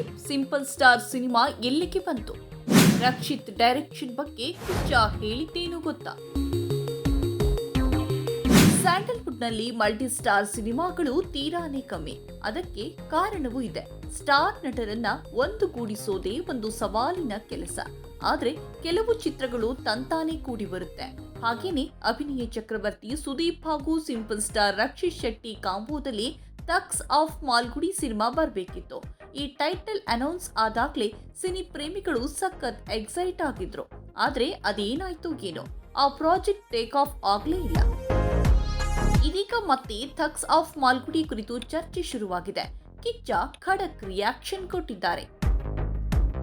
Simple star cinema ಎಲ್ಲಿಗೆ ಬಂತು? Rakshit direction ಬಗ್ಗೆ ಕುಚ್ಚ ಹೇಳಿದ್ದೇನು ಗೊತ್ತಾ? ಸ್ಯಾಂಡಲ್ವುಡ್ನಲ್ಲಿ ಮಲ್ಟಿ ಸ್ಟಾರ್ ಸಿನಿಮಾಗಳು ತೀರಾನೇ ಕಮ್ಮಿ. ಅದಕ್ಕೆ ಕಾರಣವೂ ಇದೆ. ಸ್ಟಾರ್ ನಟರನ್ನ ಒಂದುಗೂಡಿಸೋದೇ ಒಂದು ಸವಾಲಿನ ಕೆಲಸ. ಆದ್ರೆ ಕೆಲವು ಚಿತ್ರಗಳು ತಂತಾನೇ ಕೂಡಿ ಬರುತ್ತೆ. ಹಾಗೇನೆ ಅಭಿನಯ ಚಕ್ರವರ್ತಿ ಸುದೀಪ್ ಹಾಗೂ ಸಿಂಪಲ್ ಸ್ಟಾರ್ ರಕ್ಷಿತ್ ಶೆಟ್ಟಿ ಕಾಂಬೋದಲ್ಲಿ ಟಕ್ಸ್ ಆಫ್ ಮಾಲ್ಗುಡಿ ಸಿನಿಮಾ ಬರಬೇಕಿತ್ತು. ಈ ಟೈಟಲ್ ಅನೌನ್ಸ್ ಆದಾಗ್ಲೇ ಸಿನಿ ಪ್ರೇಮಿಗಳು ಸಖತ್ ಎಕ್ಸೈಟ್ ಆಗಿದ್ರು. ಆದ್ರೆ ಅದೇನಾಯ್ತು ಏನೋ? ಆ ಪ್ರಾಜೆಕ್ಟ್ ಟೇಕ್ ಆಫ್ ಆಗ್ಲೇ ಇಲ್ಲ. ಇದೀಗ ಮತ್ತೆ ಥಕ್ಸ್ ಆಫ್ ಮಾಲ್ಗುಡಿ ಕುರಿತು ಚರ್ಚೆ ಶುರುವಾಗಿದೆ. ಕಿಚ್ಚ ಖಡಕ್ ರಿಯಾಕ್ಷನ್ ಕೊಟ್ಟಿದ್ದಾರೆ.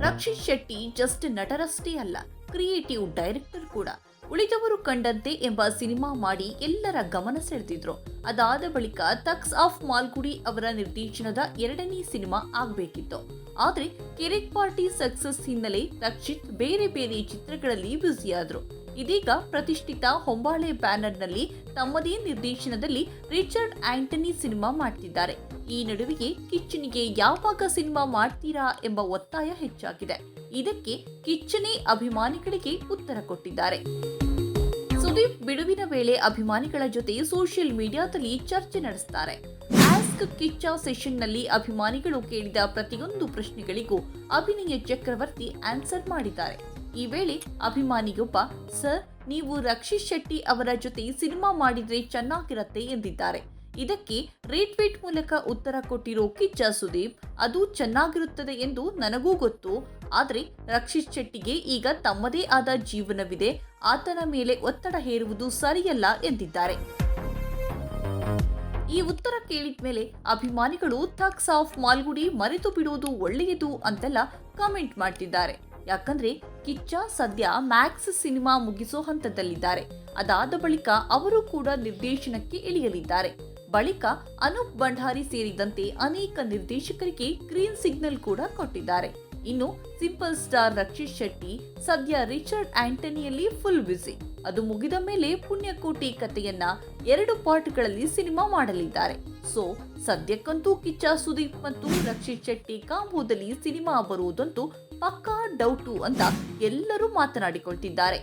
ರಕ್ಷಿತ್ ಶೆಟ್ಟಿ ಜಸ್ಟ್ ನಟರಷ್ಟೇ ಅಲ್ಲ ಕ್ರಿಯೇಟಿವ್ ಡೈರೆಕ್ಟರ್ ಕೂಡ. ಉಳಿದವರು ಕಂಡಂತೆ ಎಂಬ ಸಿನಿಮಾ ಮಾಡಿ ಎಲ್ಲರ ಗಮನ ಸೆಳೆದಿದ್ರು. ಅದಾದ ಬಳಿಕ ತಕ್ಸ್ ಆಫ್ ಮಾಲ್ಗುಡಿ ಅವರ ನಿರ್ದೇಶನದ ಎರಡನೇ ಸಿನಿಮಾ ಆಗಬೇಕಿತ್ತು. ಆದ್ರೆ ಕೆರೆಕ್ ಪಾರ್ಟಿ ಸಕ್ಸಸ್ ಹಿನ್ನೆಲೆ ರಕ್ಷಿತ್ ಬೇರೆ ಬೇರೆ ಚಿತ್ರಗಳಲ್ಲಿ ಬ್ಯುಸಿಯಾದ್ರು. ಇದೀಗ ಪ್ರತಿಷ್ಠಿತ ಹೊಂಬಾಳೆ ಬ್ಯಾನರ್ನಲ್ಲಿ ತಮ್ಮದೇ ನಿರ್ದೇಶನದಲ್ಲಿ ರಿಚರ್ಡ್ ಆಂಟನಿ ಸಿನಿಮಾ ಮಾಡ್ತಿದ್ದಾರೆ. ಈ ನಡುವೆಯೇ ಕಿಚ್ಚನಿಗೆ ಯಾವಾಗ ಸಿನಿಮಾ ಮಾಡ್ತೀರಾ ಎಂಬ ಒತ್ತಾಯ ಹೆಚ್ಚಾಗಿದೆ. ಇದಕ್ಕೆ ಕಿಚ್ಚನೇ ಅಭಿಮಾನಿಗಳಿಗೆ ಉತ್ತರ ಕೊಟ್ಟಿದ್ದಾರೆ. ಸುದೀಪ್ ಬಿಡುವಿನ ವೇಳೆ ಅಭಿಮಾನಿಗಳ ಜೊತೆ ಸೋಷಿಯಲ್ ಮೀಡಿಯಾದಲ್ಲಿ ಚರ್ಚೆ ನಡೆಸ್ತಾರೆ. ಆಸ್ಕ್ ಕಿಚ್ಚ ಸೆಷನ್ನಲ್ಲಿ ಅಭಿಮಾನಿಗಳು ಕೇಳಿದ ಪ್ರತಿಯೊಂದು ಪ್ರಶ್ನೆಗಳಿಗೂ ಅಭಿನಯ ಚಕ್ರವರ್ತಿ ಆನ್ಸರ್ ಮಾಡಿದ್ದಾರೆ. ಈ ವೇಳೆ ಅಭಿಮಾನಿಯೊಬ್ಬ, ಸರ್, ನೀವು ರಕ್ಷಿತ್ ಶೆಟ್ಟಿ ಅವರ ಜೊತೆ ಸಿನಿಮಾ ಮಾಡಿದ್ರೆ ಚೆನ್ನಾಗಿರತ್ತೆ ಎಂದಿದ್ದಾರೆ. ಇದಕ್ಕೆ ರೀಟ್ವೀಟ್ ಮೂಲಕ ಉತ್ತರ ಕೊಟ್ಟಿರೋ ಕಿಚ್ಚ ಸುದೀಪ್, ಅದು ಚೆನ್ನಾಗಿರುತ್ತದೆ ಎಂದು ನನಗೂ ಗೊತ್ತು. ಆದರೆ ರಕ್ಷಿತ್ ಶೆಟ್ಟಿಗೆ ಈಗ ತಮ್ಮದೇ ಆದ ಜೀವನವಿದೆ. ಆತನ ಮೇಲೆ ಒತ್ತಡ ಹೇರುವುದು ಸರಿಯಲ್ಲ ಎಂದಿದ್ದಾರೆ. ಈ ಉತ್ತರ ಕೇಳಿದ ಮೇಲೆ ಅಭಿಮಾನಿಗಳು ಥಕ್ಸ್ ಆಫ್ ಮಾಲ್ಗುಡಿ ಮರೆತು ಬಿಡುವುದು ಒಳ್ಳೆಯದು ಅಂತೆಲ್ಲ ಕಾಮೆಂಟ್ ಮಾಡ್ತಿದ್ದಾರೆ. ಯಾಕಂದ್ರೆ ಕಿಚ್ಚ ಸದ್ಯ ಮ್ಯಾಕ್ಸ್ ಸಿನಿಮಾ ಮುಗಿಸೋ ಹಂತದಲ್ಲಿದ್ದಾರೆ. ಅದಾದ ಬಳಿಕ ಅವರು ಕೂಡ ನಿರ್ದೇಶನಕ್ಕೆ ಇಳಿಯಲಿದ್ದಾರೆ. ಬಳಿಕ ಅನೂಪ್ ಭಂಡಾರಿ ಸೇರಿದಂತೆ ಅನೇಕ ನಿರ್ದೇಶಕರಿಗೆ ಗ್ರೀನ್ ಸಿಗ್ನಲ್ ಕೂಡ ಕೊಟ್ಟಿದ್ದಾರೆ. ಇನ್ನು ಸಿಂಪಲ್ ಸ್ಟಾರ್ ರಕ್ಷಿತ್ ಶೆಟ್ಟಿ, ಸದ್ಯ ರಿಚರ್ಡ್ ಆಂಟನಿಯಲ್ಲಿ ಫುಲ್ ಬ್ಯುಸಿ. ಅದು ಮುಗಿದ ಮೇಲೆ ಪುಣ್ಯಕೋಟಿ ಕಥೆಯನ್ನ ಎರಡು ಪಾರ್ಟ್ಗಳಲ್ಲಿ ಸಿನಿಮಾ ಮಾಡಲಿದ್ದಾರೆ. ಸೊ, ಸದ್ಯಕ್ಕಂತೂ ಕಿಚ್ಚ ಸುದೀಪ್ ಮತ್ತು ರಕ್ಷಿತ್ ಶೆಟ್ಟಿ ಕಾಂಬೋದಲ್ಲಿ ಸಿನಿಮಾ ಬರುವುದಂತೂ ಪಕ್ಕಾ ಡೌಟು ಅಂತ ಎಲ್ಲರೂ ಮಾತನಾಡಿಕೊಳ್ತಿದ್ದಾರೆ.